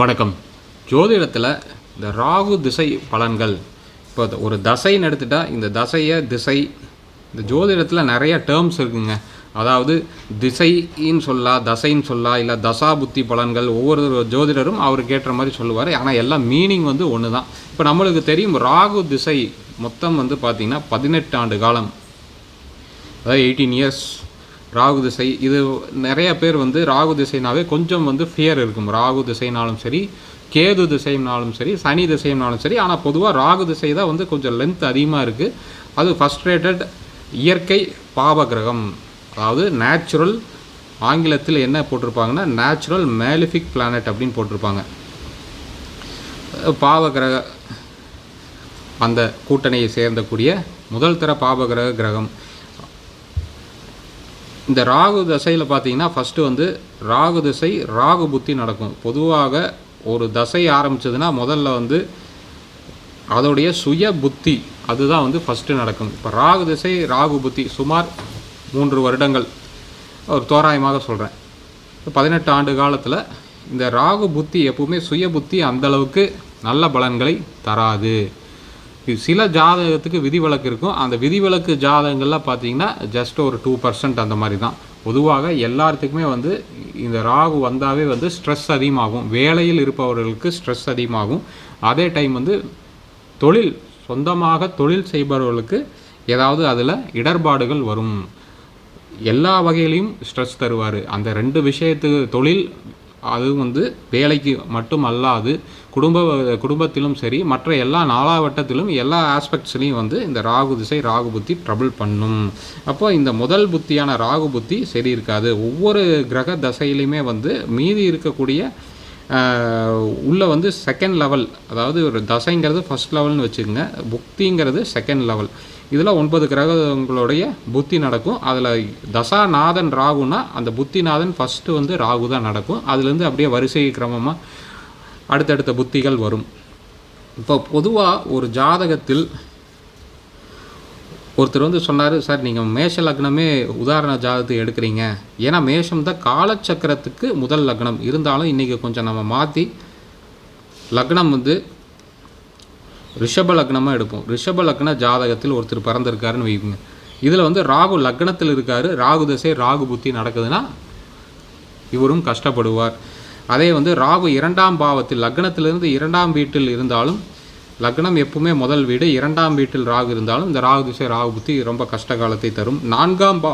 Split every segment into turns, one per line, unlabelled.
வணக்கம். ஜோதிடத்தில் இந்த ராகு திசை பலன்கள் இப்போ ஒரு தசைன்னு எடுத்துட்டால் இந்த தசையை திசை இந்த ஜோதிடத்தில் நிறைய டேர்ம்ஸ் இருக்குங்க. அதாவது திசைன்னு சொல்லா தசைன்னு சொல்லா இல்லை தசா புத்தி பலன்கள் ஒவ்வொரு ஜோதிடரும் அவருக்கு ஏற்ற மாதிரி சொல்லுவார். ஆனால் எல்லாம் மீனிங் வந்து ஒன்று தான் இப்போ நம்மளுக்கு தெரியும் ராகு திசை மொத்தம் வந்து பார்த்திங்கன்னா பதினெட்டு ஆண்டு காலம். அதாவது எயிட்டீன் இயர்ஸ் ராகு திசை இது நிறைய பேர் வந்து ராகு திசைனாவே கொஞ்சம் வந்து ஃபியர் இருக்கும். ராகு திசைனாலும் சரி கேது திசைனாலும் சரி சனி திசைனாலும் சரி ஆனால் பொதுவாக ராகு திசை தான் வந்து கொஞ்சம் லென்த் அதிகமாக இருக்குது அது ஃபஸ்ட்ரேட்டட் இயற்கை பாப கிரகம் அதாவது நேச்சுரல் ஆங்கிலத்தில் என்ன போட்டிருப்பாங்கன்னா நேச்சுரல் மேலிஃபிக் பிளானட் அப்படின்னு போட்டிருப்பாங்க. பாவ கிரக அந்த கூட்டணியை சேர்ந்தக்கூடிய முதல் தர பாபகிரக கிரகம். இந்த ராகு தசையில் பார்த்தீங்கன்னா ஃபஸ்ட்டு வந்து ராகு திசை ராகு புத்தி நடக்கும். பொதுவாக ஒரு தசை ஆரம்பிச்சதுன்னா முதல்ல வந்து அதோடைய சுய புத்தி அதுதான் வந்து ஃபஸ்ட்டு நடக்கும். இப்போ ராகு திசை ராகு புத்தி சுமார் மூன்று வருடங்கள். ஒரு தோராயமாக சொல்கிறேன் பதினெட்டு ஆண்டு காலத்தில் இந்த ராகு புத்தி எப்பவுமே சுய புத்தி அந்தளவுக்கு நல்ல பலன்களை தராது. சில ஜாதகத்துக்கு விதிவிலக்கு இருக்கும். அந்த விதிவிலக்கு ஜாதகங்கள்லாம் பார்த்தீங்கன்னா ஜஸ்ட் ஒரு டூ பர்சன்ட் அந்த மாதிரி தான். பொதுவாக எல்லாத்துக்குமே வந்து இந்த ராகு வந்தாவே வந்து ஸ்ட்ரெஸ் அதிகமாகும். வேலையில் இருப்பவர்களுக்கு ஸ்ட்ரெஸ் அதிகமாகும். அதே டைம் வந்து தொழில் சொந்தமாக தொழில் செய்பவர்களுக்கு ஏதாவது அதில் இடர்பாடுகள் வரும். எல்லா வகையிலையும் ஸ்ட்ரெஸ் தருவார். அந்த ரெண்டு விஷயத்துக்கு தொழில் அது வந்து வேலைக்கு மட்டும் அல்லாது குடும்ப குடும்பத்திலும் சரி மற்ற எல்லா நாளாவட்டத்திலும் எல்லா ஆஸ்பெக்ட்ஸ்லையும் வந்து இந்த ராகு திசை ராகு புத்தி ட்ரபிள் பண்ணும். அப்போ இந்த முதல் புத்தியான ராகு புத்தி சரி இருக்காது. ஒவ்வொரு கிரக தசையிலையுமே வந்து மீதி இருக்கக்கூடிய உள்ளே வந்து செகண்ட் லெவல் அதாவது ஒரு தசைங்கிறது ஃபஸ்ட் லெவல்னு வச்சுக்கோங்க. புக்திங்கிறது செகண்ட் லெவல் இதில் ஒன்பது கிரகங்களுடைய புத்தி நடக்கும். அதில் தசாநாதன் ராகுனா அந்த புத்திநாதன் ஃபஸ்ட்டு வந்து ராகு தான் நடக்கும். அதுலேருந்து அப்படியே வரிசை கிரமமாக அடுத்தடுத்த புத்திகள் வரும். இப்போ பொதுவாக ஒரு ஜாதகத்தில் ஒருத்தர் வந்து சொன்னார் சார் நீங்கள் மேஷ லக்னமே உதாரண ஜாதகத்தை எடுக்கிறீங்க. ஏன்னா மேஷம் தான் காலச்சக்கரத்துக்கு முதல் லக்னம். இருந்தாலும் இன்றைக்கி கொஞ்சம் நம்ம மாற்றி லக்னம் வந்து ரிஷப லக்னமாக எடுப்போம். ரிஷப லக்ன ஜாதகத்தில் ஒருத்தர் பிறந்திருக்காருன்னு வைக்குங்க இதில் வந்து ராகு லக்னத்தில் இருக்கார். ராகு தசை ராகு புத்தி நடக்குதுன்னா இவரும் கஷ்டப்படுவார். அதே வந்து ராகு இரண்டாம் பாவத்தில் லக்னத்திலிருந்து இரண்டாம் வீட்டில் இருந்தாலும் லக்னம் எப்பவுமே முதல் வீடு இரண்டாம் வீட்டில் ராகு இருந்தாலும் இந்த ராகு திசை ராகு புத்தி ரொம்ப கஷ்ட காலத்தை தரும். நான்காம் பா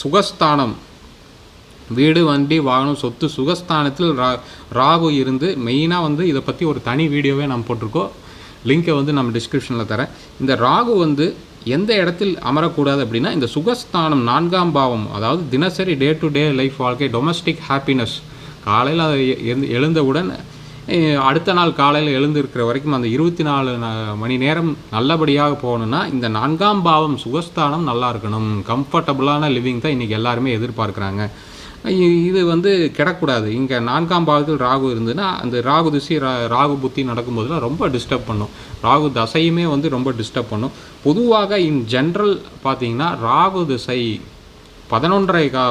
சுகஸ்தானம். வீடு வண்டி வாகனம் சொத்து சுகஸ்தானத்தில் ரா ராகு இருந்து மெயினாக வந்து இதை பற்றி ஒரு தனி வீடியோவே நம்ம போட்டிருக்கோம். லிங்கை வந்து நம்ம டிஸ்கிரிப்ஷனில் தரேன். இந்த ராகு வந்து எந்த இடத்தில் அமரக்கூடாது அப்படின்னா இந்த சுகஸ்தானம் நான்காம் பாவம் அதாவது தினசரி டே டு டே லைஃப் வாழ்க்கை டொமஸ்டிக் ஹாப்பினஸ் காலையில் எழுந்தவுடன் அடுத்த நாள் காலையில் எழுந்திருக்கிற வரைக்கும் அந்த இருபத்தி நாலு மணி நேரம் நல்லபடியாக போகணுன்னா இந்த நான்காம் பாவம் சுகஸ்தானம் நல்லா இருக்கணும். கம்ஃபர்டபுளான லிவிங் தான் இன்றைக்கி எல்லாருமே எதிர்பார்க்குறாங்க. இது வந்து கிடக்கூடாது. இங்கே நான்காம் பாகத்தில் ராகு இருந்ததுன்னா அந்த ராகு திசை ரா ராகு புத்தி நடக்கும்போதெல்லாம் ரொம்ப டிஸ்டர்ப் பண்ணும். ராகு தசையுமே வந்து ரொம்ப டிஸ்டர்ப் பண்ணும். பொதுவாக இன் ஜென்ரல் பார்த்தீங்கன்னா ராகு திசை பதினொன்றரை கா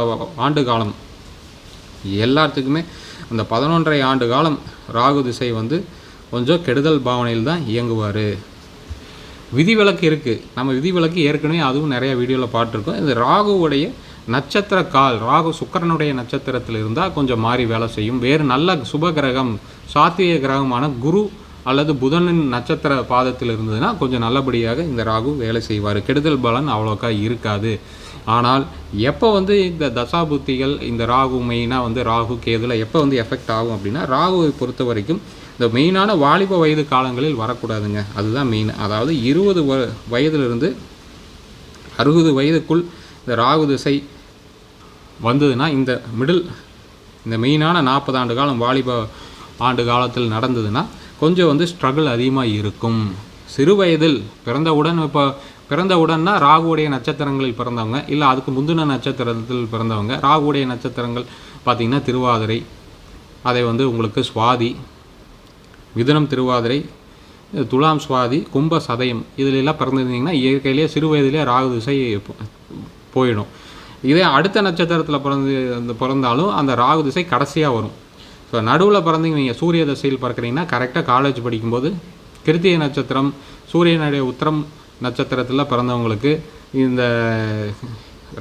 ஆண்டு காலம். எல்லாத்துக்குமே அந்த பதினொன்றரை ஆண்டு காலம் ராகு திசை வந்து கொஞ்சம் கெடுதல் பாவனையில் தான் இயங்குவார். விதிவிலக்கு இருக்குது நம்ம விதிவிலக்கு ஏற்கனவே அதுவும் நிறைய வீடியோவில் பார்த்துருக்கோம். இந்த ராகுவுடைய நட்சத்திர கால் ராகு சுக்கரனுடைய நட்சத்திரத்தில் இருந்தால் கொஞ்சம் மாறி வேலை செய்யும். வேறு நல்ல சுப கிரகம் சாத்திய கிரகமான குரு அல்லது புதனின் நட்சத்திர பாதத்தில் இருந்ததுன்னா கொஞ்சம் நல்லபடியாக இந்த ராகு வேலை செய்வார். கெடுதல் பலன் அவ்வளோக்கா இருக்காது. ஆனால் எப்போ வந்து இந்த தசாபுத்திகள் இந்த ராகு மெயினாக வந்து ராகு கேதுல எப்போ வந்து எஃபெக்ட் ஆகும் அப்படின்னா ராகுவை பொறுத்த வரைக்கும் இந்த மெயினான வாலிப வயது காலங்களில் வரக்கூடாதுங்க. அதுதான் மெயின் அதாவது இருபது வ வயதிலிருந்து அறுபது வயதுக்குள் இந்த ராகு திசை வந்ததுன்னா இந்த மிடில் இந்த மெயினான நாற்பது ஆண்டு காலம் வாலிப ஆண்டு காலத்தில் நடந்ததுன்னா கொஞ்சம் வந்து ஸ்ட்ரகிள் அதிகமாக இருக்கும். சிறு வயதில் பிறந்தவுடன் இப்போ பிறந்தவுடன்னா ராகுவுடைய நட்சத்திரங்களில் பிறந்தவங்க இல்லை அதுக்கு முந்தின நட்சத்திரத்தில் பிறந்தவங்க ராகுடைய நட்சத்திரங்கள் பார்த்திங்கன்னா திருவாதிரை அதை வந்து உங்களுக்கு சுவாதி மிதுனம் திருவாதிரை துலாம் சுவாதி கும்ப சதயம் இதிலெல்லாம் பிறந்திருந்தீங்கன்னா இயற்கையிலேயே சிறு வயதிலே ராகு திசை போயிடும். இதே அடுத்த நட்சத்திரத்தில் பிறந்து பிறந்தாலும் அந்த ராகு திசை கடைசியாக வரும். ஸோ நடுவில் பிறந்தீங்க நீங்கள் சூரிய தசையில் பிறக்கிறீங்கன்னா கரெக்டாக காலேஜ் படிக்கும்போது கிருத்திய நட்சத்திரம் சூரியனுடைய உத்திரம் நட்சத்திரத்தில் பிறந்தவங்களுக்கு இந்த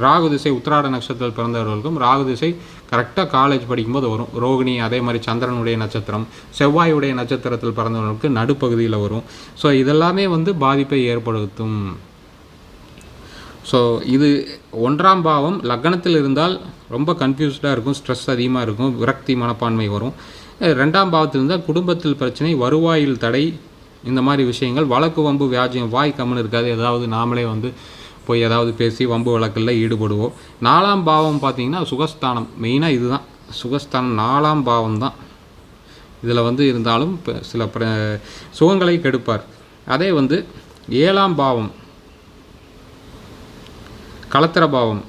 ராகு திசை உத்திராட நட்சத்திரத்தில் பிறந்தவர்களுக்கும் ராகு திசை கரெக்டாக காலேஜ் படிக்கும்போது வரும். ரோகிணி அதே மாதிரி சந்திரனுடைய நட்சத்திரம் செவ்வாயுடைய நட்சத்திரத்தில் பிறந்தவர்களுக்கு நடுப்பகுதியில் வரும். ஸோ இதெல்லாமே வந்து பாதிப்பை ஏற்படுத்தும். ஸோ இது ஒன்றாம் பாவம் லக்னத்தில் இருந்தால் ரொம்ப கன்ஃபியூஸ்டாக இருக்கும் ஸ்ட்ரெஸ் அதிகமாக இருக்கும் விரக்தி மனப்பான்மை வரும். ரெண்டாம் பாவத்தில் இருந்தால் குடும்பத்தில் பிரச்சனை வருவாயில் தடை இந்த மாதிரி விஷயங்கள் வழக்கு வம்பு வியாஜியம் வாய் கம்முன்னு இருக்காது. ஏதாவது நாமளே வந்து போய் ஏதாவது பேசி வம்பு வழக்கில் ஈடுபடுவோம். நாலாம் பாவம் பார்த்தீங்கன்னா சுகஸ்தானம். மெயினாக இதுதான். சுகஸ்தானம் நாலாம் பாவம் தான். இதில் வந்து இருந்தாலும் சில பிர சுகங்களை கெடுப்பார். அதே வந்து ஏழாம் பாவம். கலத்திர பாவம்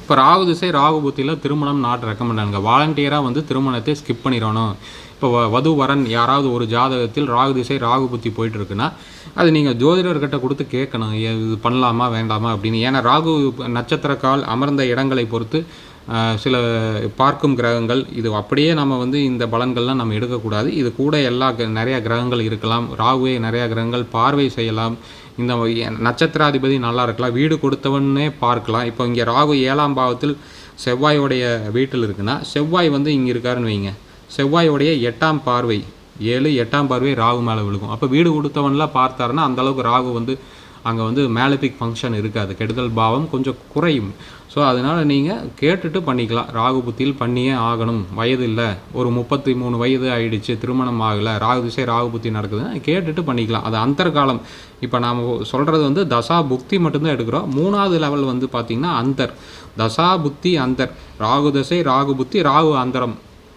இப்போ ராகு திசை ராகு புத்தியில் திருமணம் நாட் ரெக்கமெண்டானுங்க வாலண்டியராக வந்து திருமணத்தை ஸ்கிப் பண்ணிடணும். இப்போ வ- வது வரன் யாராவது ஒரு ஜாதகத்தில் ராகு திசை ராகு புத்தி போயிட்டு இருக்குன்னா அது நீங்கள் ஜோதிடர்கிட்ட கொடுத்து கேட்கணும். ஏ- இது பண்ணலாமா வேண்டாமா அப்படின்னு. ஏன்னா ராகு நட்சத்திர கால் அமர்ந்த இடங்களை பொறுத்து சில பார்க்கும் கிரகங்கள் இது அப்படியே நம்ம வந்து இந்த பலன்கள்லாம் நம்ம எடுக்கக்கூடாது. இது கூட எல்லா கிர- கிரகங்கள் இருக்கலாம். ராகுவே நிறையா கிரகங்கள் பார்வை செய்யலாம். இந்த நட்சத்திராதிபதி நல்லா இருக்கலாம். வீடு கொடுத்தவனே பார்க்கலாம். இப்போ இங்கே ராகு ஏழாம் பாவத்தில் செவ்வாயோடைய வீட்டில் இருக்குன்னா செவ்வாய் வந்து இங்கே இருக்காருன்னு வைங்க. செவ்வாயோடைய எட்டாம் பார்வை ஏழு எட்டாம் பார்வை ராகு மேலே விழுகும். அப்போ வீடு கொடுத்தவன்லாம் பார்த்தாருன்னா அந்த அளவுக்கு ராகு வந்து அங்கே வந்து மேலபிக் ஃபங்க்ஷன் இருக்காது. கெடுதல் பாவம் கொஞ்சம் குறையும். ஸோ அதனால் நீங்கள் கேட்டுட்டு பண்ணிக்கலாம். ராகு புத்தியில் பண்ணியே ஆகணும். வயது இல்லை. ஒரு முப்பத்தி மூணு வயது ஆயிடுச்சு. திருமணம் ஆகலை. ராகு திசை ராகு புத்தி நடக்குதுன்னா கேட்டுட்டு பண்ணிக்கலாம். அது அந்தர்காலம். இப்போ நாம் சொல்கிறது வந்து தசா புக்தி மட்டும்தான் எடுக்கிறோம். மூணாவது லெவல் வந்து பார்த்திங்கன்னா அந்தர். தசா புத்தி அந்தர். ராகு தசை ராகு புத்தி ராகு அந்தரம்.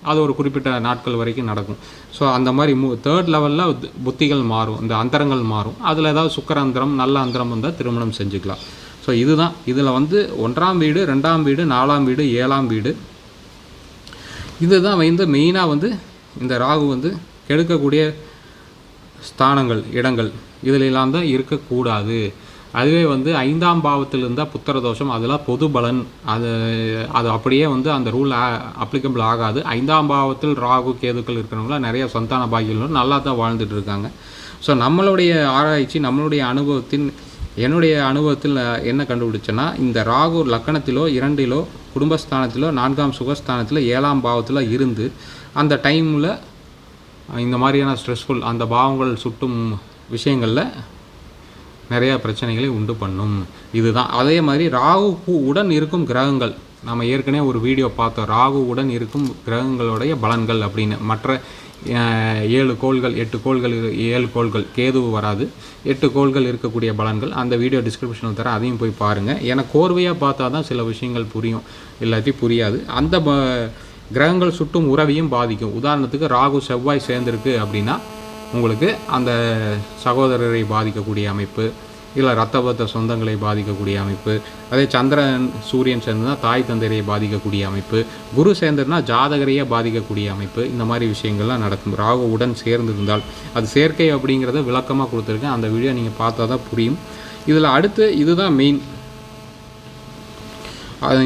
அது ஒரு குறிப்பிட்ட நாட்கள் வரைக்கும் நடக்கும். ஸோ அந்த மாதிரி மூ தேர்ட் லெவலில் புத்திகள் மாறும் இந்த அந்தரங்கள் மாறும். அதில் ஏதாவது சுக்கர அந்தரம் நல்ல அந்தரம் வந்தால் திருமணம் செஞ்சுக்கலாம். ஸோ இதுதான். இதில் வந்து ஒன்றாம் வீடு ரெண்டாம் வீடு நாலாம் வீடு ஏழாம் வீடு. இதுதான் வந்து மெயினாக வந்து இந்த ராகு வந்து கெடுக்கக்கூடிய ஸ்தானங்கள் இடங்கள். இதிலெல்லாம் தான் இருக்கக்கூடாது. அதுவே வந்து ஐந்தாம் பாவத்தில் இருந்தால் புத்திர தோஷம் அதெல்லாம் பொது பலன். அது அது அப்படியே வந்து அந்த ரூல் அப்ளிகபிள் ஆகாது. ஐந்தாம் பாவத்தில் ராகு கேதுக்கள் இருக்கிறவங்களாம் நிறைய சந்தான பாகியங்களும் நல்லா தான் வாழ்ந்துட்டு இருக்காங்க ஸோ நம்மளுடைய ஆராய்ச்சி நம்மளுடைய அனுபவத்தின் என்னுடைய அனுபவத்தில் என்ன கண்டுபிடிச்சேன்னா இந்த ராகு லக்கணத்திலோ இரண்டிலோ குடும்பஸ்தானத்திலோ நான்காம் சுகஸ்தானத்தில் ஏழாம் பாவத்தில் இருந்து அந்த டைமில் இந்த மாதிரியான ஸ்ட்ரெஸ்ஃபுல் அந்த பாவங்கள் சுட்டும் விஷயங்களில் நிறையா பிரச்சனைகளை உண்டு பண்ணும். இதுதான். அதே மாதிரி ராகு உடன் இருக்கும் கிரகங்கள். நம்ம ஏற்கனவே ஒரு வீடியோ பார்த்தோம். ராகு உடன் இருக்கும் கிரகங்களுடைய பலன்கள் அப்படின்னு. மற்ற ஏழு கோள்கள் எட்டு கோள்கள் இரு- ஏழு கோள்கள் கேது வராது. எட்டு கோள்கள் இருக்கக்கூடிய பலன்கள். அந்த வீடியோ டிஸ்கிரிப்ஷனில் தர அதையும் போய் பாருங்கள் ஏன்னா கோர்வையாக பார்த்தா தான் சில விஷயங்கள் புரியும். இல்லாட்டி புரியாது. அந்த கிரகங்கள் சுட்டும் உறவையும் பாதிக்கும். உதாரணத்துக்கு ராகு செவ்வாய் சேர்ந்துருக்கு அப்படின்னா உங்களுக்கு அந்த சகோதரரை பாதிக்கக்கூடிய அமைப்பு இல்லை ரத்தபத்த சொந்தங்களை பாதிக்கக்கூடிய அமைப்பு அதே சந்திரன் சூரியன் சேர்ந்ததுனா தாய் தந்தையை பாதிக்கக்கூடிய அமைப்பு குரு சேர்ந்ததுனா ஜாதகரையே பாதிக்கக்கூடிய அமைப்பு இந்த மாதிரி விஷயங்கள்லாம் நடக்கும். ராகு உடன் சேர்ந்து இருந்தால் அது சேர்க்கை அப்படிங்கிறத விளக்கமாக கொடுத்துருக்கேன். அந்த வீடியோ நீங்கள் பார்த்தா தான் புரியும். இதில் அடுத்து இதுதான் மெயின்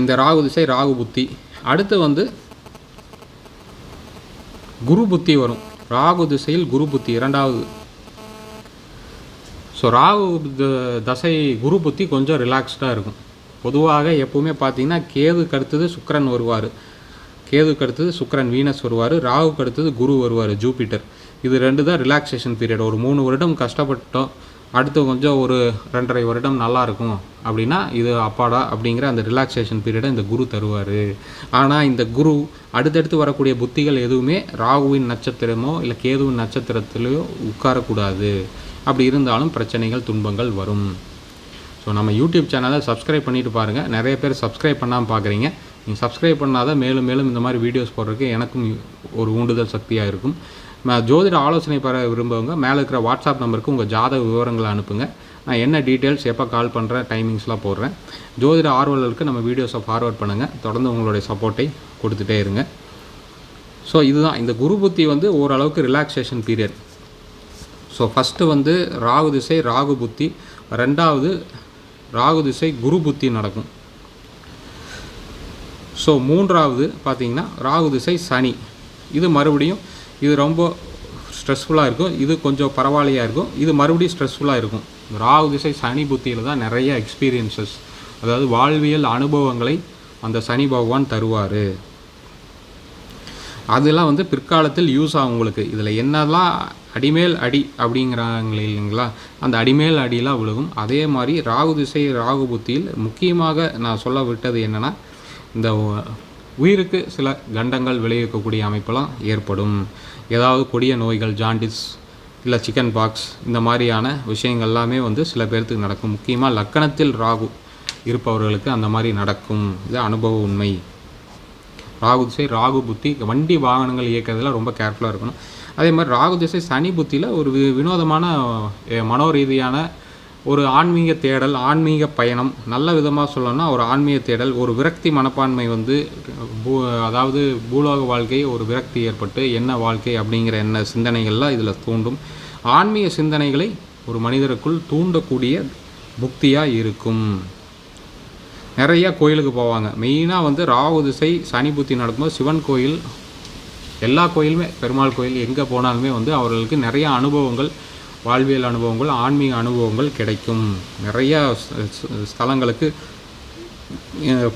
இந்த ராகு திசை ராகு புத்தி. அடுத்து வந்து குரு புத்தி வரும். ராகு திசையில் குரு புத்தி இரண்டாவது. ஸோ ராகு த- தசை குரு புத்தி கொஞ்சம் ரிலாக்ஸ்டாக இருக்கும். பொதுவாக எப்போவுமே பார்த்தீங்கன்னா கேது கடுத்தது சுக்கரன் வருவார். கேது கடுத்தது சுக்கரன் வீனஸ் வருவார். ராகு அடுத்தது குரு வருவார் ஜூபிட்டர். இது ரெண்டு தான் ரிலாக்ஸேஷன் பீரியட் ஒரு மூணு வருடம் கஷ்டப்பட்டோம். அடுத்து கொஞ்சம் ஒரு ரெண்டரை வருடம் நல்லா இருக்கும் அப்படின்னா இது அப்பாடா அப்படிங்கிற அந்த ரிலாக்ஸேஷன் பீரியடை இந்த குரு தருவார். ஆனால் இந்த குரு அடுத்தடுத்து வரக்கூடிய புத்திகள் எதுவுமே ராகுவின் நட்சத்திரமோ இல்லை கேதுவின் நட்சத்திரத்திலையோ உட்காரக்கூடாது. அப்படி இருந்தாலும் பிரச்சனைகள் துன்பங்கள் வரும். ஸோ நம்ம யூடியூப் சேனலை சப்ஸ்கிரைப் பண்ணிட்டு பாருங்கள் நிறைய பேர் சப்ஸ்கிரைப் பண்ணாமல் பார்க்குறீங்க நீங்கள் சப்ஸ்கிரைப் பண்ணாதான் மேலும் மேலும் இந்த மாதிரி வீடியோஸ் போடுறதுக்கு எனக்கும் ஒரு ஊண்டுதல் சக்தியாக இருக்கும். ஜோதிட ஆலோசனை பெற விரும்புவங்க மேலே இருக்கிற வாட்ஸ்அப் நம்பருக்கு உங்கள் ஜாதக விவரங்களை அனுப்புங்க. நான் என்ன டீட்டெயில்ஸ் எப்போ கால் பண்ணுறேன் டைமிங்ஸ்லாம் போடுறேன். ஜோதிட ஆர்வலர்களுக்கு நம்ம வீடியோஸை ஃபார்வர்ட் பண்ணுங்கள் தொடர்ந்து உங்களுடைய சப்போர்ட்டை கொடுத்துட்டே இருங்க. ஸோ இதுதான். இந்த குரு புத்தி வந்து ஓரளவுக்கு ரிலாக்ஸேஷன் பீரியட் ஸோ ஃபஸ்ட்டு வந்து ராகு திசை ராகு புத்தி. ரெண்டாவது ராகு திசை குரு புத்தி நடக்கும். ஸோ மூன்றாவது பார்த்தீங்கன்னா ராகு திசை சனி. இது மறுபடியும் இது ரொம்ப ஸ்ட்ரெஸ்ஃபுல்லாக இருக்கும். இது கொஞ்சம் பரவாயில்லையாக இருக்கும். இது மறுபடியும் ஸ்ட்ரெஸ்ஃபுல்லாக இருக்கும். ராகு திசை சனி புத்தியில் தான் நிறைய எக்ஸ்பீரியன்சஸ் அதாவது வாழ்வியல் அனுபவங்களை அந்த சனி பகவான் தருவார். அதெல்லாம் வந்து பிற்காலத்தில் யூஸ் ஆகும் உங்களுக்கு. இதில் என்னெல்லாம் அடிமேல் அடி அப்படிங்கிறாங்க இல்லைங்களா? அந்த அடிமேல் அடியெலாம் விழுகும். அதே மாதிரி ராகு திசை ராகு புத்தியில் முக்கியமாக நான் சொல்ல விட்டது என்னென்னா இந்த உயிருக்கு சில கண்டங்கள் விளைவிக்கக்கூடிய அமைப்பெல்லாம் ஏற்படும். ஏதாவது கொடிய நோய்கள் ஜாண்டிஸ் இல்லை சிக்கன் பாக்ஸ் இந்த மாதிரியான விஷயங்கள் எல்லாமே வந்து சில பேர்த்துக்கு நடக்கும். முக்கியமாக லக்கணத்தில் ராகு இருப்பவர்களுக்கு அந்த மாதிரி நடக்கும். இது அனுபவ உண்மை. ராகு திசை ராகு புத்தி வண்டி வாகனங்கள் இயக்கிறதுல ரொம்ப கேர்ஃபுல்லாக இருக்கணும். அதே மாதிரி ராகு திசை சனி புத்தியில் ஒரு வி- வினோதமான மனோ மனோரீதியான ஒரு ஆன்மீக தேடல் ஆன்மீக பயணம் நல்ல விதமாக சொல்லணும்னா ஒரு ஆன்மீக தேடல் ஒரு விரக்தி மனப்பான்மை வந்து பூ அதாவது பூலோக வாழ்க்கை ஒரு விரக்தி ஏற்பட்டு என்ன வாழ்க்கை அப்படிங்கிற என்ன சிந்தனைகள்லாம் இதில் தூண்டும். ஆன்மீக சிந்தனைகளை ஒரு மனிதருக்குள் தூண்டக்கூடிய புக்தியாக இருக்கும். நிறையா கோயிலுக்கு போவாங்க. மெயினாக வந்து ராகு திசை சனி புத்தி நடக்கும்போது சிவன் கோயில் எல்லா கோயிலுமே பெருமாள் கோயில் எங்கே போனாலுமே வந்து அவர்களுக்கு நிறைய அனுபவங்கள் வாழ்வியல் அனுபவங்கள் ஆன்மீக அனுபவங்கள் கிடைக்கும். நிறையா ஸ்தலங்களுக்கு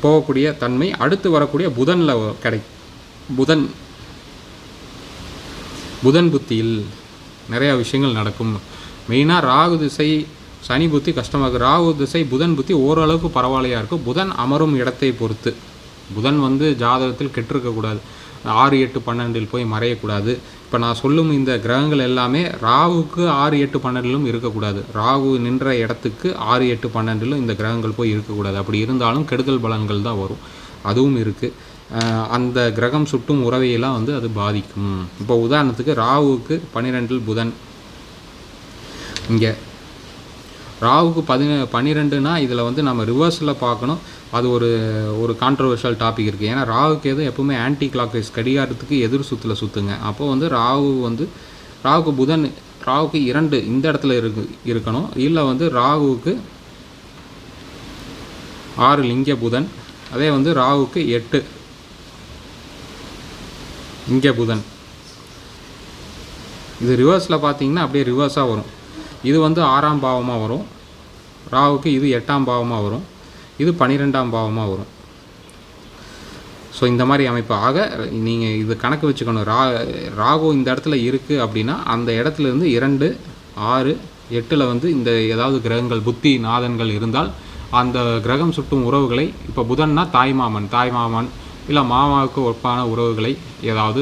போகக்கூடிய தன்மை அடுத்து வரக்கூடிய புதனில் கிடை புதன் புதன் புத்தியில் நிறையா விஷயங்கள் நடக்கும். மெயினாக ராகு திசை சனி புத்தி கஷ்டமாக இருக்கும் ராகு திசை புதன் புத்தி ஓரளவுக்கு பரவாயில்லையா இருக்கும். புதன் அமரும் இடத்தை பொறுத்து. புதன் வந்து ஜாதகத்தில் கெட்டிருக்கக்கூடாது. ஆறு எட்டு பன்னெண்டில் போய் மறையக்கூடாது. இப்போ நான் சொல்லும் இந்த கிரகங்கள் எல்லாமே ராகுக்கு ஆறு எட்டு பன்னெண்டிலும் இருக்கக்கூடாது. ராகு நின்ற இடத்துக்கு ஆறு எட்டு பன்னெண்டிலும் இந்த கிரகங்கள் போய் இருக்கக்கூடாது. அப்படி இருந்தாலும் கெடுதல் பலன்கள் தான் வரும். அதுவும் இருக்குது அந்த கிரகம் சுட்டும் உறவையெல்லாம் வந்து அது பாதிக்கும். இப்போ உதாரணத்துக்கு ராகுவுக்கு பன்னிரெண்டில் புதன். இங்கே ராகுக்கு பதின பன்னிரெண்டுனா இதில் வந்து நம்ம ரிவர்ஸில் பார்க்கணும். அது ஒரு ஒரு கான்ட்ரவர்ஷியல் டாபிக் இருக்குது ஏன்னா ராகுக்கு எதுவும் எப்பவுமே ஆன்டி கிளாக் வைஸ் கடிகாரத்துக்கு எதிர் சுற்றில் சுற்றுங்க அப்போது வந்து ராகு வந்து ராகுக்கு புதன் ராகுக்கு இரண்டு இந்த இடத்துல இருக்கு இருக்கணும். இல்லை வந்து ராகுவுக்கு ஆறு லிங்க புதன் அதே வந்து ராகுக்கு எட்டு இங்கே புதன். இது ரிவர்ஸில் பார்த்தீங்கன்னா அப்படியே ரிவர்ஸாக வரும். இது வந்து ஆறாம் பாவமாக வரும். ராகுக்கு இது எட்டாம் பாவமாக வரும். இது பன்னிரெண்டாம் பாவமாக வரும். ஸோ இந்த மாதிரி அமைப்பு. ஆக நீங்கள் இது கணக்கு வச்சுக்கணும். ரா ராகு இந்த இடத்துல இருக்குது அப்படின்னா அந்த இடத்துல இருந்து இரண்டு ஆறு எட்டில் வந்து இந்த ஏதாவது கிரகங்கள் புத்தி நாதன்கள் இருந்தால் அந்த கிரகம் சுட்டும் உறவுகளை இப்போ புதன்னா தாய்மாமன் தாய்மாமன் இல்லை மாமாவுக்கு ஒப்பான உறவுகளை ஏதாவது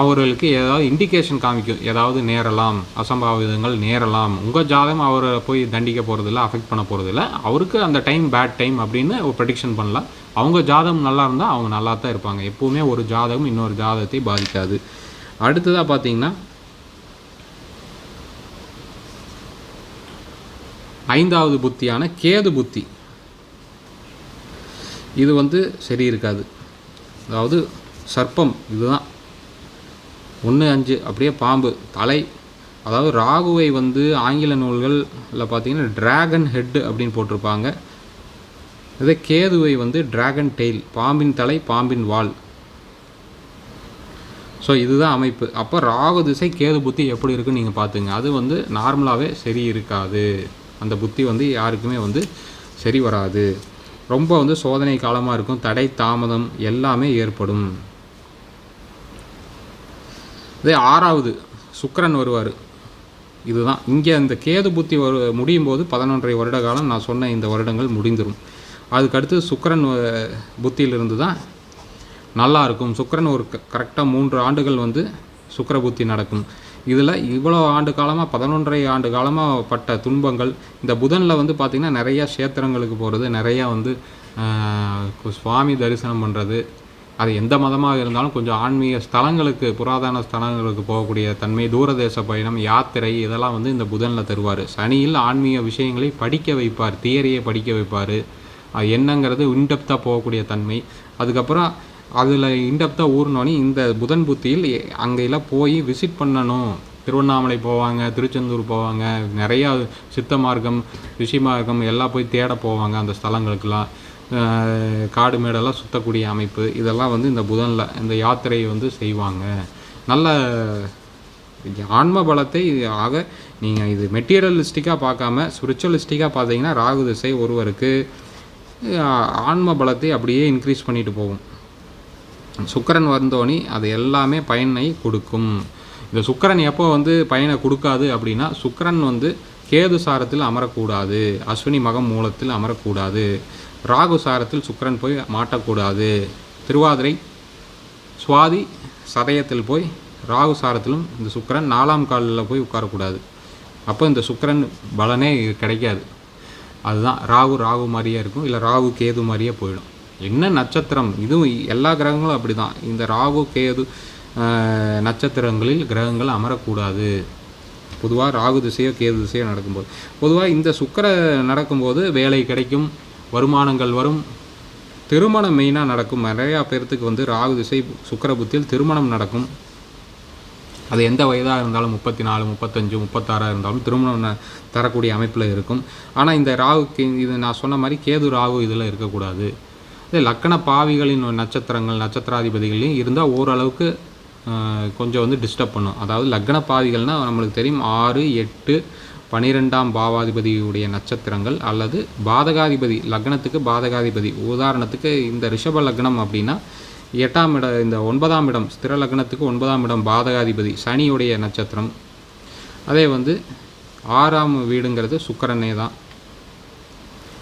அவர்களுக்கு ஏதாவது இண்டிகேஷன் காமிக்கும். ஏதாவது நேரலாம் அசம்பாவிதங்கள் நேரலாம். உங்கள் ஜாதகம் அவரை போய் தண்டிக்க போகிறதில்ல அஃபெக்ட் பண்ண போகிறதில்ல அவருக்கு அந்த டைம் பேட் டைம் அப்படின்னு ஒரு ப்ரெடிக்ஷன் பண்ணலாம். அவங்க ஜாதகம் நல்லா இருந்தால் அவங்க நல்லா தான் இருப்பாங்க. எப்போவுமே ஒரு ஜாதகம் இன்னொரு ஜாதகத்தை பாதிக்காது. அடுத்ததாக பார்த்தீங்கன்னா ஐந்தாவது புத்தியான கேது புத்தி. இது வந்து சரி இருக்காது. அதாவது சர்ப்பம் இதுதான். ஒன்று அஞ்சு அப்படியே பாம்பு தலை. அதாவது ராகுவை வந்து ஆங்கில நூல்களில் பார்த்தீங்கன்னா டிராகன் ஹெட் அப்படின்னு போட்டிருப்பாங்க. இதே கேதுவை வந்து டிராகன் டெயில் பாம்பின் தலை பாம்பின் வால். ஸோ இதுதான் அமைப்பு. அப்போ ராகு திசை கேது புத்தி எப்படி இருக்குன்னு நீங்கள் பார்த்துங்க. அது வந்து நார்மலாகவே சரி இருக்காது. அந்த புத்தி வந்து யாருக்குமே வந்து சரி வராது. ரொம்ப வந்து சோதனை காலமாக இருக்கும். தடை தாமதம் எல்லாமே ஏற்படும். இதே ஆறாவது சுக்கரன் வருவார். இதுதான். இங்கே அந்த கேது புத்தி வரு முடியும் போது பதினொன்றரை வருட காலம் நான் சொன்ன இந்த வருடங்கள் முடிந்துடும் அதுக்கடுத்து சுக்கரன் புத்தியிலிருந்து தான் நல்லா இருக்கும். சுக்கிரன் ஒரு கரெக்டாக மூன்று ஆண்டுகள் வந்து சுக்கர புத்தி நடக்கும். இதில் இவ்வளோ ஆண்டு காலமாக பதினொன்றரை ஆண்டு காலமாக பட்ட துன்பங்கள் இந்த புதனில் வந்து பார்த்திங்கன்னா நிறையா க்ஷேத்திரங்களுக்கு போகிறது நிறையா வந்து சுவாமி தரிசனம் பண்ணுறது அது எந்த மதமாக இருந்தாலும் கொஞ்சம் ஆன்மீக ஸ்தலங்களுக்கு புராதன ஸ்தலங்களுக்கு போகக்கூடிய தன்மை தூரதேச பயணம் யாத்திரை இதெல்லாம் வந்து இந்த புதனில் தருவார். சனியில் ஆன்மீக விஷயங்களை படிக்க வைப்பார் தியரியை படிக்க வைப்பார். அது என்னங்கிறது இன்டெப்த்தாக போகக்கூடிய தன்மை. அதுக்கப்புறம் அதில் இன்டெப்த்தாக ஊறினோடனே இந்த புதன் புத்தியில் அங்கெல்லாம் போய் விசிட் பண்ணணும். திருவண்ணாமலை போவாங்க திருச்செந்தூர் போவாங்க நிறையா சித்த மார்க்கம் ரிஷி மார்க்கம் எல்லாம் போய் தேட போவாங்க அந்த ஸ்தலங்களுக்கெல்லாம். காடு மேடெல்லாம் சுற்றக்கூடிய அமைப்பு இதெல்லாம் வந்து இந்த புதனில் இந்த யாத்திரையை வந்து செய்வாங்க. நல்ல ஆன்ம பலத்தை ஆக நீங்கள் இது மெட்டீரியலிஸ்டிக்காக பார்க்காம ஸ்பிரிச்சுவலிஸ்டிக்காக பார்த்தீங்கன்னா ராகு திசை ஒருவருக்கு ஆன்ம பலத்தை அப்படியே இன்க்ரீஸ் பண்ணிட்டு போகும். சுக்கிரன் வந்தோனி அது எல்லாமே பயனை கொடுக்கும். இந்த சுக்கிரன் எப்போ வந்து பயனை கொடுக்காது அப்படின்னா சுக்கிரன் வந்து கேது சாரத்தில் அமரக்கூடாது அஸ்வினி மகம் மூலத்தில் அமரக்கூடாது. ராகு சாரத்தில் சுக்கிரன் போய் மாட்டக்கூடாது. திருவாதிரை சுவாதி சதயத்தில் போய் ராகு சாரத்திலும் இந்த சுக்கிரன் நாலாம் காலில் போய் உட்காரக்கூடாது. அப்போ இந்த சுக்கரன் பலனே கிடைக்காது. அதுதான் ராகு ராகு மாதிரியே இருக்கும். இல்லை ராகு கேது மாதிரியே போயிடும். என்ன நட்சத்திரம்? இதுவும் எல்லா கிரகங்களும் அப்படி தான் இந்த ராகு கேது நட்சத்திரங்களில் கிரகங்கள் அமரக்கூடாது. பொதுவாக ராகு திசையோ கேது திசையோ நடக்கும்போது. பொதுவாக இந்த சுக்கிர நடக்கும்போது வேலை கிடைக்கும். வருமானங்கள் வரும். திருமணம் மெயினாக நடக்கும். நிறையா பேர்த்துக்கு வந்து ராகு திசை சுக்கிர புத்தியில் திருமணம் நடக்கும். அது எந்த வயதாக இருந்தாலும் முப்பத்தி நாலு முப்பத்தஞ்சு முப்பத்தாறாக இருந்தாலும் திருமணம் தரக்கூடிய அமைப்பில் இருக்கும். ஆனால் இந்த ராகுக்கு இது நான் சொன்ன மாதிரி கேது ராகு இதில் இருக்கக்கூடாது. இதே லக்கண பாவிகளின் நட்சத்திரங்கள் நட்சத்திராதிபதிகளையும் இருந்தால் ஓரளவுக்கு கொஞ்சம் வந்து டிஸ்டர்ப் பண்ணும். அதாவது லக்ன பாவிகள்னால் நம்மளுக்கு தெரியும் ஆறு எட்டு பனிரெண்டாம் பாவாதிபதியுடைய நட்சத்திரங்கள் அல்லது பாதகாதிபதி லக்னத்துக்கு பாதகாதிபதி. உதாரணத்துக்கு இந்த ரிஷப லக்னம் அப்படின்னா எட்டாம் இடம் இந்த ஒன்பதாம் இடம் ஸ்திர லக்னத்துக்கு ஒன்பதாம் இடம் பாதகாதிபதி சனியுடைய நட்சத்திரம். அதே வந்து ஆறாம் வீடுங்கிறது சுக்கரனே தான்.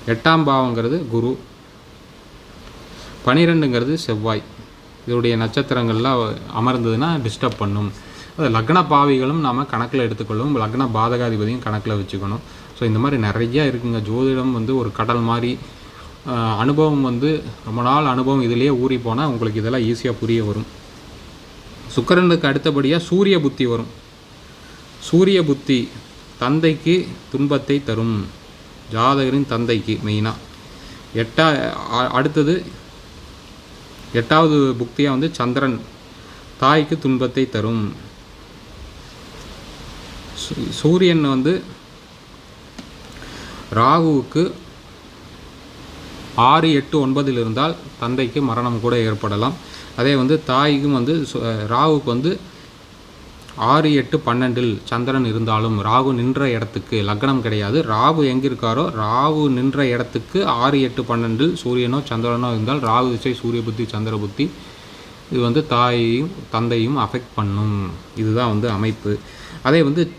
எட்டாம் பாவங்கிறது குரு. பனிரெண்டுங்கிறது செவ்வாய். இதோடைய நட்சத்திரங்கள்லாம் அமர்ந்ததுன்னா டிஸ்டர்ப் பண்ணும். லக்ன பாவிகளும் நாம் கணக்கில் எடுத்துக்கொள்ளும் லக்ன பாதகாதிபதியும் கணக்கில் வச்சுக்கணும். ஸோ இந்த மாதிரி நிறையா இருக்குங்க. ஜோதிடம் வந்து ஒரு கடல் மாதிரி அனுபவம் வந்து ரொம்ப நாள் அனுபவம் இதிலேயே ஊறி போனால் உங்களுக்கு இதெல்லாம் ஈஸியாக புரிய வரும். சுக்கிரனுக்கு அடுத்தபடியாக சூரிய புத்தி வரும். சூரிய புத்தி தந்தைக்கு துன்பத்தை தரும். ஜாதகரின் தந்தைக்கு மெயினாக எட்டா அ- அடுத்தது எட்டாவது புக்தியாக வந்து சந்திரன். தாய்க்கு துன்பத்தை தரும். சூரியன் வந்து ராகுவுக்கு ஆறு எட்டு ஒன்பதில் இருந்தால் தந்தைக்கு மரணம் கூட ஏற்படலாம். அதே வந்து தாய்க்கும் வந்து சு- வந்து ஆறு எட்டு பன்னெண்டில் சந்திரன் இருந்தாலும் ராகு நின்ற இடத்துக்கு லக்னம் கிடையாது. ராகு எங்கே இருக்காரோ ராகு நின்ற இடத்துக்கு ஆறு எட்டு பன்னெண்டில் சூரியனோ சந்திரனோ இருந்தால் ராகு திசை சூரிய புத்தி சந்திர புத்தி. இது வந்து தாயையும் தந்தையும் அஃபெக்ட் பண்ணும். இதுதான் வந்து அமைப்பு. அதே வந்து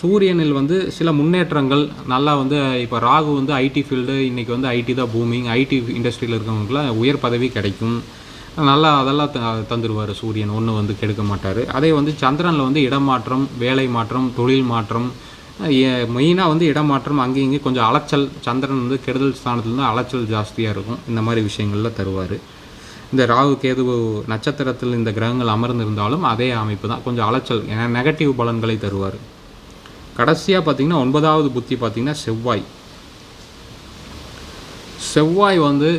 சூரியனில் வந்து சில முன்னேற்றங்கள் நல்லா வந்து இப்போ ராகு வந்து ஐடி ஃபீல்டு இன்றைக்கி வந்து ஐடி தான் பூமிங் ஐடி இண்டஸ்ட்ரியில் இருக்கிறவங்களுக்குலாம் உயர் பதவி கிடைக்கும். நல்லா அதெல்லாம் த தந்துடுவார் சூரியன் ஒன்று வந்து கெடுக்க மாட்டார். அதே வந்து சந்திரனில் வந்து இடமாற்றம் வேலை மாற்றம் தொழில் மாற்றம் மெயினாக வந்து இடமாற்றம் அங்கேயும் இங்கே கொஞ்சம் அலைச்சல். சந்திரன் வந்து கெடுதல் ஸ்தானத்துலேருந்து அலைச்சல் ஜாஸ்தியாக இருக்கும். இந்த மாதிரி விஷயங்களில் தருவார். இந்த ராகு கேது நட்சத்திரத்தில் இந்த கிரகங்கள் அமர்ந்திருந்தாலும் அதே அமைப்பு தான். கொஞ்சம் அலைச்சல் ஏன்னா நெகட்டிவ் பலன்களை தருவார். கடைசியாக பார்த்தீங்கன்னா ஒன்பதாவது புத்தி பார்த்திங்கன்னா செவ்வாய். செவ்வாய் வந்து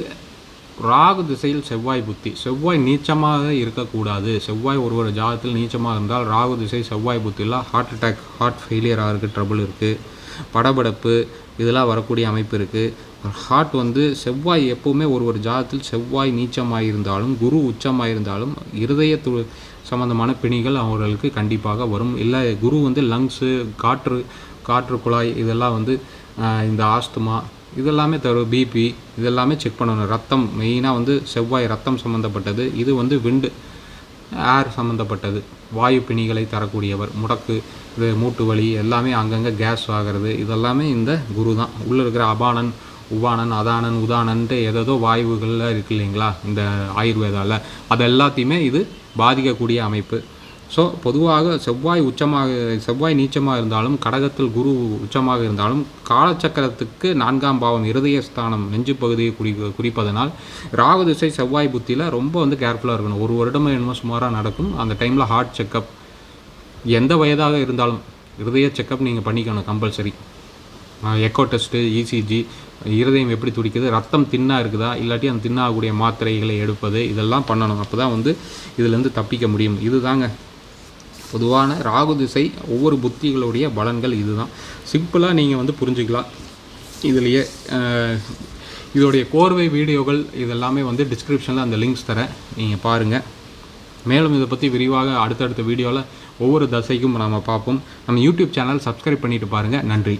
ராகு திசையில் செவ்வாய் புத்தி. செவ்வாய் நீச்சமாக இருக்கக்கூடாது. செவ்வாய் ஒரு ஒரு ஜாதத்தில் நீச்சமாக இருந்தால் ராகு திசை செவ்வாய் புத்தியில் ஹார்ட் அட்டாக் ஹார்ட் ஃபெயிலியர் ஆகிறதுக்கு ட்ரபுள் இருக்குது படபடப்பு இதெல்லாம் வரக்கூடிய அமைப்பு இருக்குது ஹார்ட் வந்து செவ்வாய் எப்போவுமே ஒரு ஒரு ஜாதத்தில் செவ்வாய் நீச்சமாக இருந்தாலும் குரு உச்சமாக இருந்தாலும் இருதய து சம்மந்தமான பிணிகள் அவர்களுக்கு கண்டிப்பாக வரும். இல்லை குரு வந்து லங்ஸு காற்று காற்று குழாய் இதெல்லாம் வந்து இந்த ஆஸ்துமா இதெல்லாமே தரும். பிபி இதெல்லாமே செக் பண்ணணும். ரத்தம் மெயினாக வந்து செவ்வாய் ரத்தம் சம்மந்தப்பட்டது இது வந்து விண்டு ஏர் சம்மந்தப்பட்டது வாயு பிணிகளை தரக்கூடியவர் முடக்கு இது மூட்டு வலி எல்லாமே அங்கங்கே கேஸ் ஆகிறது. இதெல்லாமே இந்த குரு தான். உள்ளே இருக்கிற அபானன் உவானன் அதானன் உதானன்ட்டு ஏதோ வாயுகளில் இருக்கு இல்லைங்களா? இந்த ஆயுர்வேதாவில் அது எல்லாத்தையுமே இது பாதிக்கக்கூடிய அமைப்பு. ஸோ பொதுவாக செவ்வாய் உச்சமாக செவ்வாய் நீச்சமாக இருந்தாலும் கடகத்தில் குரு உச்சமாக இருந்தாலும் காலச்சக்கரத்துக்கு நான்காம் பாவம் இருதயஸ்தானம் நெஞ்சு பகுதியை குறி குறிப்பதனால் ராகு திசை செவ்வாய் புத்தியில் ரொம்ப வந்து கேர்ஃபுல்லாக இருக்கணும். ஒரு வருடமே என்னமோ சுமாராக நடக்கும். அந்த டைமில் ஹார்ட் செக்கப் எந்த வயதாக இருந்தாலும் இருதய செக்கப் நீங்கள் பண்ணிக்கணும் கம்பல்சரி எக்கோ டெஸ்ட்டு இசிஜி இருதயம் எப்படி துடிக்குது? ரத்தம் தின்னாக இருக்குதா? இல்லாட்டி அந்த தின்னாகக்கூடிய மாத்திரைகளை எடுப்பது இதெல்லாம் பண்ணணும். அப்போ தான் வந்து இதுலேருந்து தப்பிக்க முடியும். இதுதாங்க. பொதுவான ராகு திசை ஒவ்வொரு புத்திகளுடைய பலன்கள் இதுதான். சிம்பிளாக நீங்கள் வந்து புரிஞ்சுக்கலாம். இதுலேயே இதோடைய கோர்வை வீடியோகள் இதெல்லாமே வந்து டிஸ்கிரிப்ஷனில் அந்த லிங்க்ஸ் தரேன். நீங்கள் பாருங்கள் மேலும் இதை பற்றி விரிவாக அடுத்தடுத்த வீடியோவில் ஒவ்வொரு தசைக்கும் நாம் பார்ப்போம். நம்ம யூடியூப் சேனல் சப்ஸ்கிரைப் பண்ணிட்டு பாருங்கள் நன்றி.